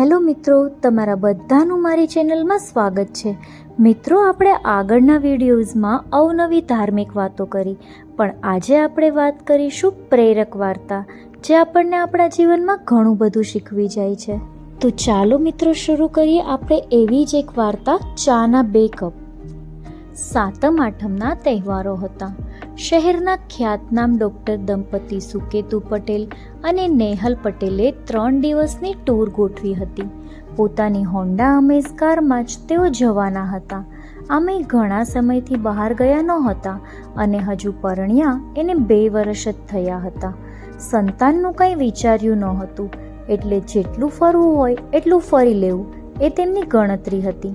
Hello મિત્રો, તમારા બધાનું મારી ચેનલમાં સ્વાગત છે. મિત્રો, આપણે આગળના વિડીયોઝમાં અવનવી ધાર્મિક વાતો કરી, પણ આજે આપણે વાત કરીશું પ્રેરક વાર્તા, જે આપણને આપણા જીવનમાં ઘણું બધું શીખવી જાય છે. તો ચાલો મિત્રો, શરૂ કરીએ આપણે એવી જ એક વાર્તા, ચાના બે કપ. સાતમ આઠમના તહેવારો હતા. શહેરના ખ્યાતનામ ડૉક્ટર દંપતી સુકેતુ પટેલ અને નેહલ પટેલે ત્રણ દિવસની ટૂર ગોઠવી હતી. પોતાની હોન્ડા અમેઝ કારમાં જ તેઓ જવાના હતા. અમે ઘણા સમયથી બહાર ગયા નહોતા અને હજુ પરણ્યા એને બે વર્ષ જ થયા હતા. સંતાનનું કંઈ વિચાર્યું નહોતું. એટલે જેટલું ફરવું હોય એટલું ફરી લેવું, એ તેમની ગણતરી હતી.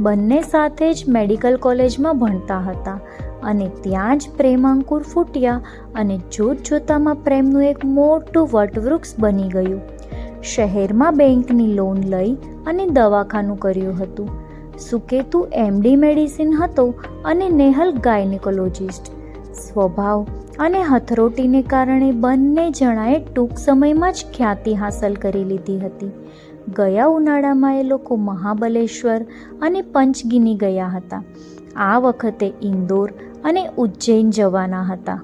બંને સાથે જ મેડિકલ કોલેજમાં ભણતા હતા. અને ત્યાં જ પ્રેમાંકુર ફૂટ્યા અને જોત જોતામાં પ્રેમનું એક મોટું વટવૃક્ષ બની ગયું. શહેરમાં બેંકની લોન લઈ અને દવાખાનું કર્યું હતું. સુકેતુ એમડી મેડિસિન હતો અને નેહલ ગાયનેકોલોજિસ્ટ સ્વભાવ અને હથરોટીને કારણે બંને જણાએ ટૂંક સમયમાં જ ખ્યાતિ હાંસલ કરી લીધી હતી. ગયા ઉનાળામાં એ લોકો મહાબલેશ્વર અને પંચગીની ગયા હતા. આ વખતે ઇન્દોર અને ઉજ્જૈન જવાના હતા.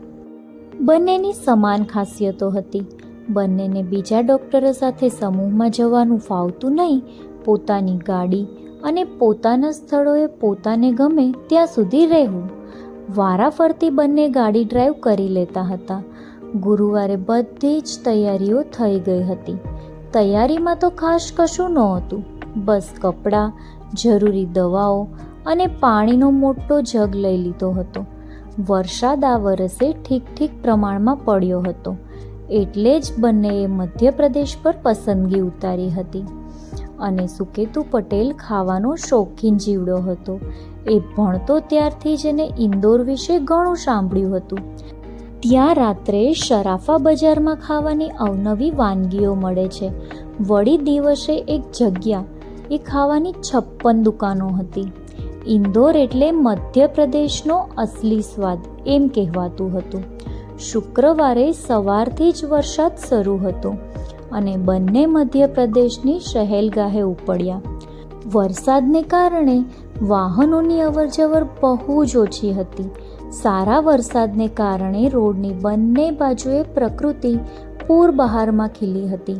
બંનેની સમાન ખાસિયતો હતી. બંનેને બીજા ડૉક્ટરો સાથે સમૂહમાં જવાનું ફાવતું નહીં. પોતાની ગાડી અને પોતાના સ્થળોએ પોતાને ગમે ત્યાં સુધી રહેવું. વારાફરતી બંને ગાડી ડ્રાઈવ કરી લેતા હતા. ગુરુવારે બધી જ તૈયારીઓ થઈ ગઈ હતી. તૈયારીમાં તો ખાસ કશું નહોતું. બસ કપડાં, જરૂરી દવાઓ અને પાણીનો મોટો જગ લઈ લીધો હતો. વરસાદ આ વરસે ઠીક ઠીક પ્રમાણમાં પડ્યો હતો. એટલે જ બંનેએ મધ્યપ્રદેશ પર પસંદગી ઉતારી હતી. અને સુકેતુ પટેલ ખાવાનો શોખીન જીવડો હતો. એ ભણતો ત્યારથી જ એને ઇન્દોર વિશે ઘણું સાંભળ્યું હતું. ત્યાં રાત્રે શરાફા બજારમાં ખાવાની અવનવી વાનગીઓ મળે છે. વળી દિવસે એક જગ્યા, એ ખાવાની છપ્પન દુકાનો હતી. ઇન્દોર એટલે મધ્યપ્રદેશનો અસલી સ્વાદ એમ કહેવાતું હતું. શુક્રવારે સવારથી જ વરસાદ શરૂ હતો અને બંને મધ્યપ્રદેશની સહેલગાહે ઉપડ્યા. વરસાદને કારણે વાહનોની અવરજવર બહુ જ ઓછી હતી. સારા વરસાદને કારણે રોડની બંને બાજુએ પ્રકૃતિ પૂર બહારમાં ખીલી હતી.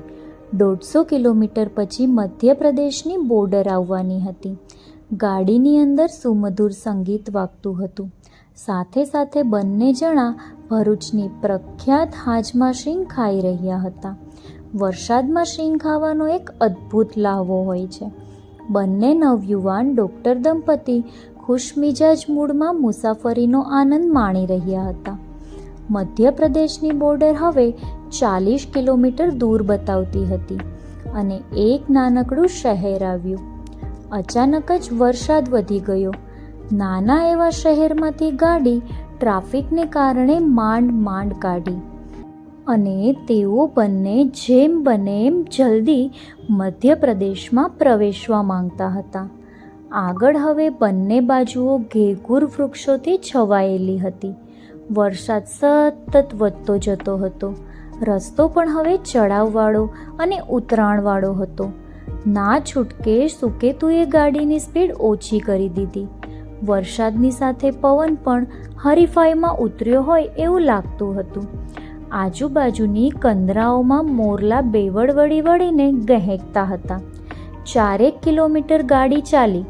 દોઢસો કિલોમીટર પછી મધ્યપ્રદેશની બોર્ડર આવવાની હતી. ગાડીની અંદર સુમધુર સંગીત વાગતું હતું. સાથે સાથે બંને જણા ભરૂચની પ્રખ્યાત હાજમાં શીંગ ખાઈ રહ્યા હતા. વરસાદમાં શીંગ ખાવાનો એક અદ્ભુત લાહવો હોય છે. બંને નવયુવાન ડૉક્ટર દંપતી ખુશમિજાજ મૂડમાં મુસાફરીનો આનંદ માણી રહ્યા હતા. મધ્યપ્રદેશની બોર્ડર હવે ચાલીસ કિલોમીટર દૂર બતાવતી હતી અને એક નાનકડું શહેર આવ્યું. અચાનક જ વરસાદ વધી ગયો. નાના એવા શહેરમાંથી ગાડી ટ્રાફિકને કારણે માંડ માંડ કાઢી. અને તેઓ બંને જેમ બને એમ જલ્દી મધ્યપ્રદેશમાં પ્રવેશવા માંગતા હતા. આગળ હવે બંને બાજુઓ ઘેઘૂર વૃક્ષોથી છવાયેલી હતી. વરસાદ સતત વધતો જતો હતો. રસ્તો પણ હવે ચડાવવાળો અને ઉતરાણવાળો હતો. ના છૂટકે સુકેતુએ ગાડીની સ્પીડ ઓછી કરી દીધી. વરસાદની સાથે પવન પણ હરીફાઈમાં ઉતર્યો હોય એવું લાગતું હતું. આજુબાજુની કંદરાઓમાં મોરલા બેવડ વળી વળીને ગહેકતા હતા. ચારેક કિલોમીટર ગાડી ચાલી,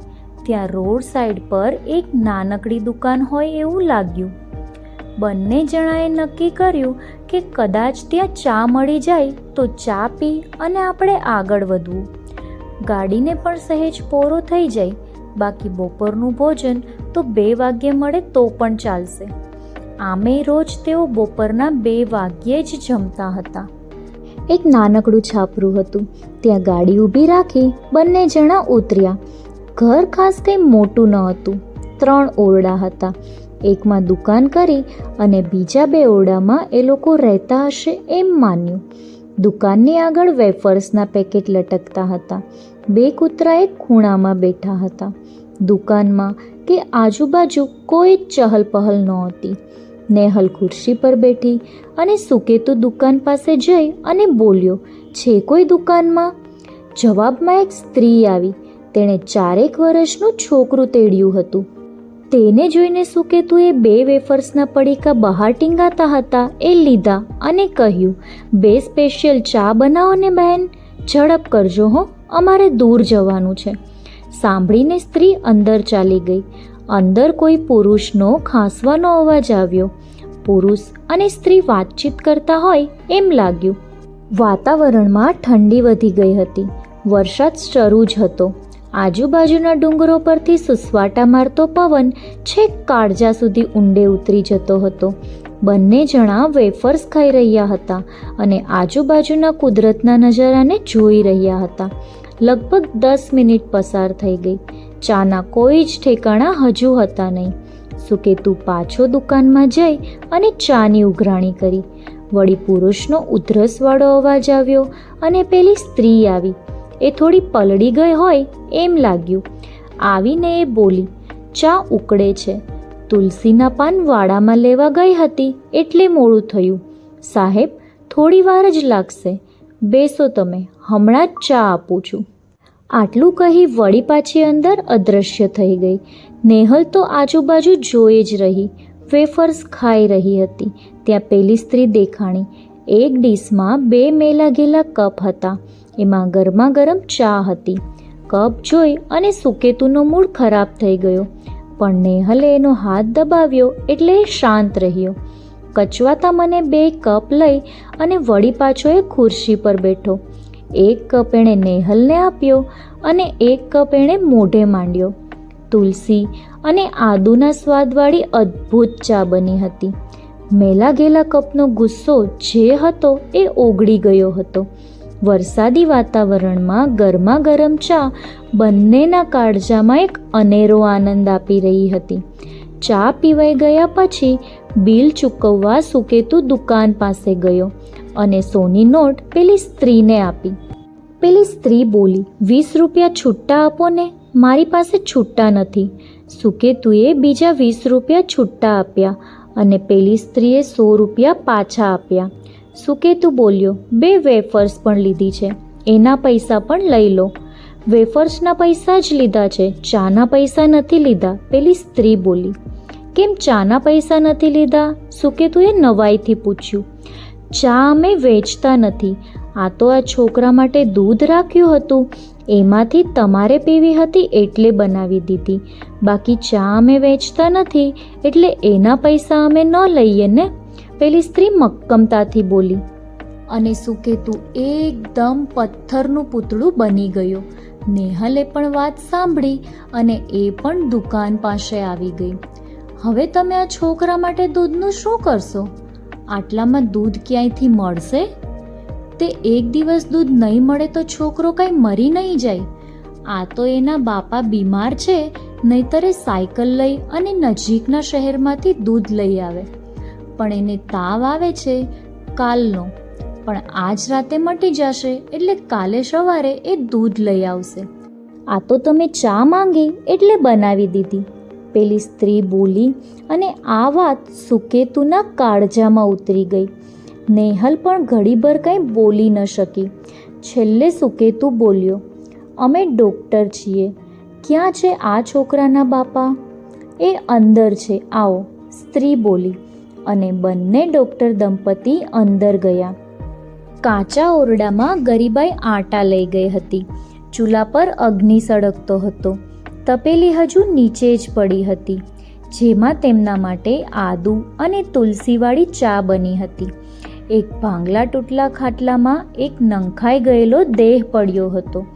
ત્યાં રોડ સાઈડ પર એક નાનકડી દુકાન હોય એવું લાગ્યું. બંને જણાએ નક્કી કર્યું કે કદાચ ત્યાં ચા મળી જાય તો ચા પી અને આપણે આગળ વધવું. ગાડીને પણ સહેજ પોરો થઈ જાય. બાકી બપોરનું ભોજન તો બે વાગ્યે મળે તો પણ ચાલશે. આમે રોજ તેઓ બપોરના બે વાગ્યે જ જમતા હતા. એક નાનકડું છાપરું હતું. ત્યાં ગાડી ઊભી રાખી બંને જણા ઉતર્યા. ઘર ખાસ કંઈ મોટું ન હતું. ત્રણ ઓરડા હતા. એકમાં દુકાન કરી અને બીજા બે ઓરડામાં એ લોકો રહેતા હશે એમ માન્યું. દુકાનની આગળ વેફર્સના પેકેટ લટકતા હતા. બે કૂતરા એક ખૂણામાં બેઠા હતા. દુકાનમાં કે આજુબાજુ કોઈ જ ચહલ પહલ નહોતી. નેહલ ખુરશી પર બેઠી અને સુકેતુ દુકાન પાસે જઈ અને બોલ્યો, છે કોઈ દુકાનમાં? જવાબમાં એક સ્ત્રી આવી. તેણે ચારેક વર્ષનું છોકરું તેડ્યું હતું. તેને જોઈને સુકેતુએ બે વેફર્સના પડીકા બહાર ટીંગાતા હતા, એ લીધા અને કહ્યું, બે સ્પેશિયલ ચા બનાવો ને બહેન, ઝડપ કરજો હો. અમારે દૂર જવાનું છે. સાંભળીને સ્ત્રી અંદર ચાલી ગઈ. અંદર કોઈ પુરુષનો ખાંસવાનો અવાજ આવ્યો. પુરુષ અને સ્ત્રી વાતચીત કરતા હોય એમ લાગ્યું. વાતાવરણમાં ઠંડી વધી ગઈ હતી. વરસાદ શરૂ જ હતો. આજુબાજુના ડુંગરો પરથી સુસવાટા મારતો પવન છેક કાળજા સુધી ઊંડે ઉતરી જતો હતો. બંને જણા વેફર્સ ખાઈ રહ્યા હતા અને આજુબાજુના કુદરતના નજારાને જોઈ રહ્યા હતા. લગભગ દસ મિનિટ પસાર થઈ ગઈ. ચાના કોઈ જ ઠેકાણા હજુ હતા નહીં. સુકેતુ પાછો દુકાનમાં જઈ અને ચાની ઉઘરાણી કરી. વળી પુરુષનો ઉધરસવાળો અવાજ આવ્યો અને પેલી સ્ત્રી આવી. એ થોડી પલળી ગઈ હોય એમ લાગ્યું. આવીને એ બોલી, ચા ઉકળે છે. તુલસીના પાન વાડામાં લેવા ગઈ હતી એટલે મોડું થયું. સાહેબ થોડી વાર જ લાગશે. બેસો તમે, હમણાં જ ચા આપું છું. આટલું કહી વળી પાછી અંદર અદૃશ્ય થઈ ગઈ. નેહલ તો આજુબાજુ જોઈ જ રહી. વેફર્સ ખાઈ રહી હતી. ત્યાં પેલી સ્ત્રી દેખાણી. એક ડીશમાં બે મેલા ગેલા કપ હતા. એમાં ગરમા ગરમ ચા હતી. કપ જોઈ અને સુકેતુનો મૂડ ખરાબ થઈ ગયો. પણ નેહલે એનો હાથ દબાવ્યો એટલે શાંત રહ્યો. કચવાતા મને બે કપ લઈ અને વળી પાછો એ ખુરશી પર બેઠો. એક કપ એણે નેહલને આપ્યો અને એક કપ એણે મોઢે માંડ્યો. તુલસી અને આદુના સ્વાદવાળી અદ્ભુત ચા બની હતી. મેલા ગેલા કપનો ગુસ્સો જે હતો એ ઓગળી ગયો હતો. વરસાદી વાતાવરણમાં ગરમા ગરમ ચા બંનેના કાળજામાં એક અનેરો આનંદ આપી રહી હતી. ચા પીવાઈ ગયા પછી બિલ ચૂકવવા સુકેતુ દુકાન પાસે ગયો અને સોની નોટ પેલી સ્ત્રીને આપી. પેલી સ્ત્રી બોલી, વીસ રૂપિયા છૂટ્ટા આપો ને, મારી પાસે છૂટ્ટા નથી. સુકેતુએ બીજા વીસ રૂપિયા છૂટ્ટા આપ્યા અને પેલી સ્ત્રીએ સો રૂપિયા પાછા આપ્યા. સુકેતુ બોલ્યો, બે વેફર્સ પણ લીધી છે, એના પૈસા પણ લઈ લો. વેફર્સના પૈસા જ લીધા છે, ચાના પૈસા નથી લીધા, પેલી સ્ત્રી બોલી. કેમ ચાના પૈસા નથી લીધા? સુકેતુએ નવાઈથી પૂછ્યું. ચા અમે વેચતા નથી. આ તો આ છોકરા માટે દૂધ રાખ્યું હતું. એમાંથી તમારે પીવી હતી એટલે બનાવી દીધી. બાકી ચા અમે વેચતા નથી, એટલે એના પૈસા અમે ન લઈએ ને? પેલી સ્ત્રી મક્કમતાથી બોલી. અને સુકેતુ એકદમ પથ્થરનું પૂતળું બની ગયું. નેહલે પણ વાત સાંભળી અને એ પણ દુકાન પાસે આવી ગઈ. હવે તમે આ છોકરા માટે દૂધનું શું કરશો? આટલામાં દૂધ ક્યાંયથી મળશે? તે એક દિવસ દૂધ નહીં મળે તો છોકરો કાંઈ મરી નહીં જાય. આ તો એના બાપા બીમાર છે, નહીતર એ સાયકલ લઈ અને નજીકના શહેરમાંથી દૂધ લઈ આવે. પણ એને તાવ આવે છે, કાલનો. પણ આજ રાતે મટી જશે, એટલે કાલે સવારે એ દૂધ લઈ આવશે. આ તો તમે ચા માંગી, એટલે બનાવી દીધી. પેલી સ્ત્રી બોલી, અને આ વાત સુકેતુના કાળજામાં ઉતરી ગઈ. નેહલ પણ ઘડીભર કંઈ બોલી ન શકી. છેલ્લે સુકેતુ બોલ્યો, અમે ડૉક્ટર છીએ. ક્યાં છે આ છોકરાના બાપા? એ અંદર છે. આવો. સ્ત્રી બોલી, અને બંને ડૉક્ટર દંપતી અંદર ગયા. કાચા ઓરડામાં ગરીબાઈ આટા લઈ ગઈ હતી. ચૂલા પર અગ્નિ સળગતો હતો. તપેલી હજુ નીચે જ પડી હતી, જેમાં તેમના માટે આદુ અને તુલસીવાળી ચા બની હતી. એક ભાંગલા તૂટલા ખાટલામાં એક નંખાઈ ગયેલો દેહ પડ્યો હતો.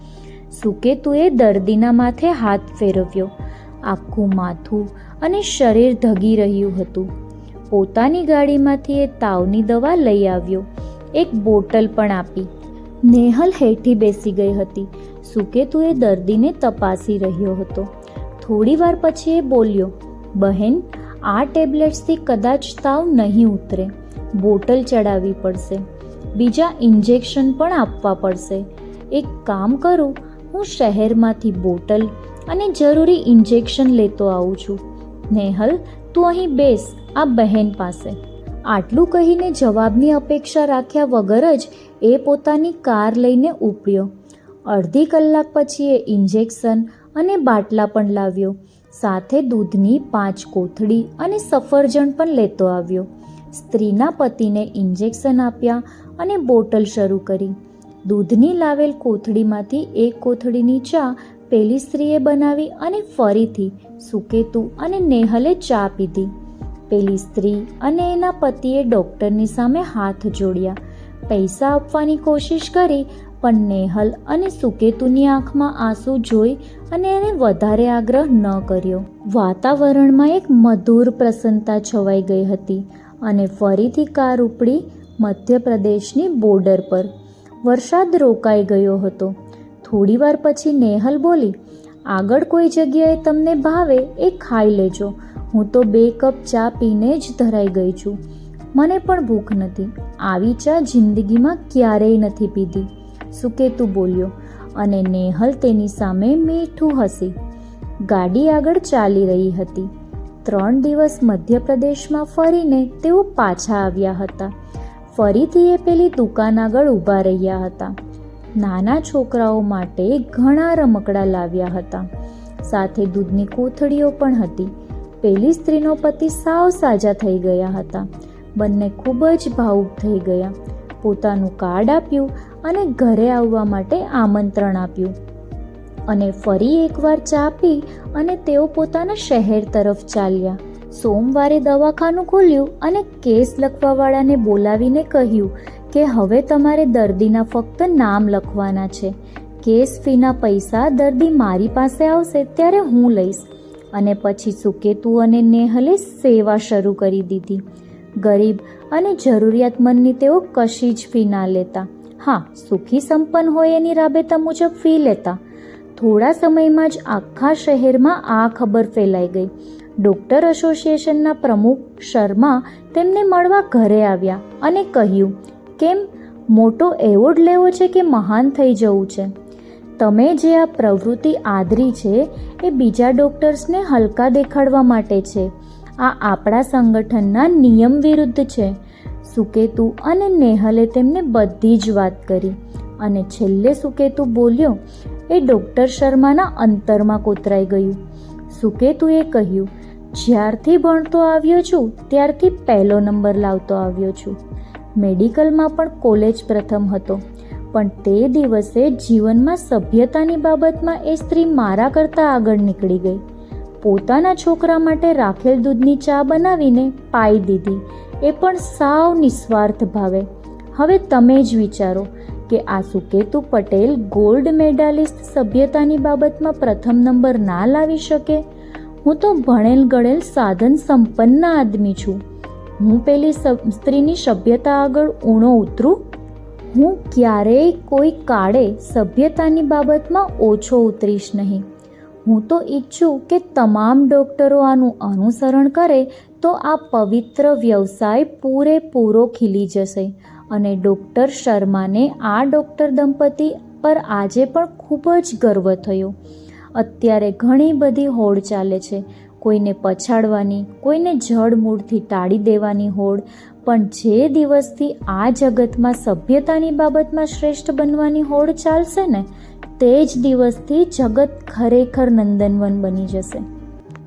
સુકેતુએ દર્દીના માથે હાથ ફેરવ્યો. આખું માથું અને શરીર ધગી રહ્યું હતું. પોતાની ગાડીમાંથી એ તાવની દવા લઈ આવ્યો. એક બોટલ પણ આપી. નેહલ હેઠી બેસી ગઈ હતી. સુકેતુએ દર્દીને તપાસી રહ્યો હતો. થોડીવાર પછી એ બોલ્યો, બહેન, આ ટેબ્લેટ્સથી કદાચ તાવ નહીં ઉતરે. બોટલ ચડાવવી પડશે. બીજા ઇન્જેક્શન પણ આપવા પડશે. એક કામ કરું, હું શહેરમાંથી બોટલ અને જરૂરી ઇન્જેક્શન લેતો આવું છું. નેહલ, તું અહીં બેસ, આ બહેન પાસે. આટલું કહીને જવાબની અપેક્ષા રાખ્યા વગર જ એ પોતાની કાર લઈને ઉપડ્યો. અડધી કલાક પછી એ ઇન્જેક્શન અને બાટલા પણ લાવ્યો. સાથે દૂધની પાંચ કોથળી અને સફરજન પણ લેતો આવ્યો. સ્ત્રીના પતિને ઇન્જેક્શન આપ્યા અને બોટલ શરૂ કરી. દૂધની લાવેલ કોથળીમાંથી એક કોથળીની ચા પેલી સ્ત્રીએ બનાવી અને ફરીથી સુકેતુ અને નેહલે ચા પીધી. પેલી સ્ત્રી અને એના પતિએ ડૉક્ટરની સામે હાથ જોડ્યા. પૈસા આપવાની કોશિશ કરી પણ નેહલ અને સુકેતુની આંખમાં આંસુ જોઈ અને એને વધારે આગ્રહ ન કર્યો. વાતાવરણમાં એક મધુર પ્રસન્નતા છવાઈ ગઈ હતી અને ફરીથી કાર ઉપડી મધ્યપ્રદેશની બોર્ડર પર. વરસાદ રોકાઈ ગયો હતો. થોડીવાર પછી નેહલ બોલી, આગળ કોઈ જગ્યાએ તમને ભાવે એ ખાઈ લેજો. હું તો બે કપ ચા પીને જ ધરાઈ ગઈ છું. મને પણ ભૂખ નથી. આવી ચા જિંદગીમાં ક્યારેય નથી પીધી. સુકેતુ બોલ્યો, અને નેહલ તેની સામે મીઠું હસી. ગાડી આગળ ચાલી રહી હતી. ત્રણ દિવસ મધ્યપ્રદેશમાં ફરીને તેઓ પાછા આવ્યા હતા. ફરીથી એ પેલી દુકાન આગળ ઊભા રહ્યા હતા. નાના છોકરાઓ માટે ઘણા રમકડા લાવ્યા હતા. સાથે દૂધની કોથળીઓ પણ હતી. પેલી સ્ત્રીનો પતિ સાવ સાજા થઈ ગયા હતા. બંને ખૂબ જ ભાવુક થઈ ગયા. પોતાનું કાર્ડ આપ્યું અને ઘરે આવવા માટે આમંત્રણ આપ્યું. અને ફરી એકવાર ચા પી અને તેઓ પોતાના શહેર તરફ ચાલ્યા. સોમવારે દવાખાનું ખોલ્યું અને કેસ લખવાવાળાને બોલાવીને કહ્યું કે હવે તમારે દર્દીના ફક્ત નામ લખવાના છે. કેસ ફીના પૈસા દર્દી મારી પાસે આવશે ત્યારે હું લઈશ. અને પછી સુકેતુ અને નેહલે સેવા શરૂ કરી દીધી. ગરીબ અને જરૂરિયાતમંદની તેઓ કશી જ ફી ના લેતા. હા, સુખી સંપન્ન હોય એની રાબેતા મુજબ ફી લેતા. થોડા સમયમાં જ આખા શહેરમાં આ ખબર ફેલાઈ ગઈ. ડૉક્ટર એસોસિએશનના પ્રમુખ શર્મા તેમને મળવા ઘરે આવ્યા અને કહ્યું, કેમ? મોટો એવોર્ડ લેવો છે કે મહાન થઈ જવું છે? તમે જે આ પ્રવૃત્તિ આદરી છે, એ બીજા ડૉક્ટર્સને હલકા દેખાડવા માટે છે. આ આપણા સંગઠનના નિયમ વિરુદ્ધ છે. સુકેતુ અને નેહલે તેમને બધી જ વાત કરી અને છેલ્લે સુકેતુ બોલ્યો, એ ડૉક્ટર શર્માના અંતરમાં કોતરાઈ ગયું. સુકેતુએ કહ્યું, જ્યારથી ભણતો આવ્યો છું, ત્યારથી પહેલો નંબર લાવતો આવ્યો છું. મેડિકલમાં પણ કોલેજ પ્રથમ હતો, પણ તે દિવસે જીવનમાં સભ્યતાની બાબતમાં એ સ્ત્રી મારા કરતાં આગળ નીકળી ગઈ. પોતાના છોકરા માટે રાખેલ દૂધની ચા બનાવીને પાઈ દીધી એ પણ સાવ નિસ્વાર્થ ભાવે. હવે તમે જ વિચારો કે આ સુકેતુ પટેલ ગોલ્ડ મેડાલિસ્ટ સભ્યતાની બાબતમાં પ્રથમ નંબર ના લાવી શકે? હું તો ભણેલ ગળેલ સાધન સંપન્ન આદમી છું. હું પેલી સ્ત્રીની સભ્યતા આગળ ઊણો ઉતરું? હું ક્યારેય કોઈ કાળે સભ્યતાની બાબતમાં ઓછો ઉતરીશ નહીં. હું તો ઈચ્છું કે તમામ ડૉક્ટરો આનું અનુસરણ કરે તો આ પવિત્ર વ્યવસાય પૂરેપૂરો ખીલી જશે. અને ડૉક્ટર શર્માને આ ડૉક્ટર દંપતી પર આજે પણ ખૂબ જ ગર્વ થયો. અત્યારે ઘણી બધી હોડ ચાલે છે. કોઈને પછાડવાની, કોઈને જડમૂળથી ટાળી દેવાની હોડ, પણ જે દિવસથી આ જગતમાં સભ્યતાની બાબતમાં શ્રેષ્ઠ બનવાની હોડ ચાલશે ને, તે જ દિવસથી જગત ખરેખર નંદનવન બની જશે.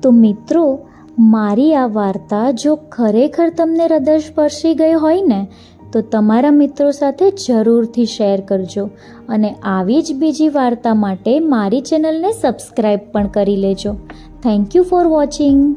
તો મિત્રો મારી આ વાર્તા જો ખરેખર તમને હૃદય સ્પર્શી ગઈ હોય ને, તો તમારા મિત્રો સાથે જરૂરથી શેર કરજો અને આવી જ બીજી વાર્તા માટે મારી ચેનલને સબસ્ક્રાઈબ પણ કરી લેજો. Thank you for watching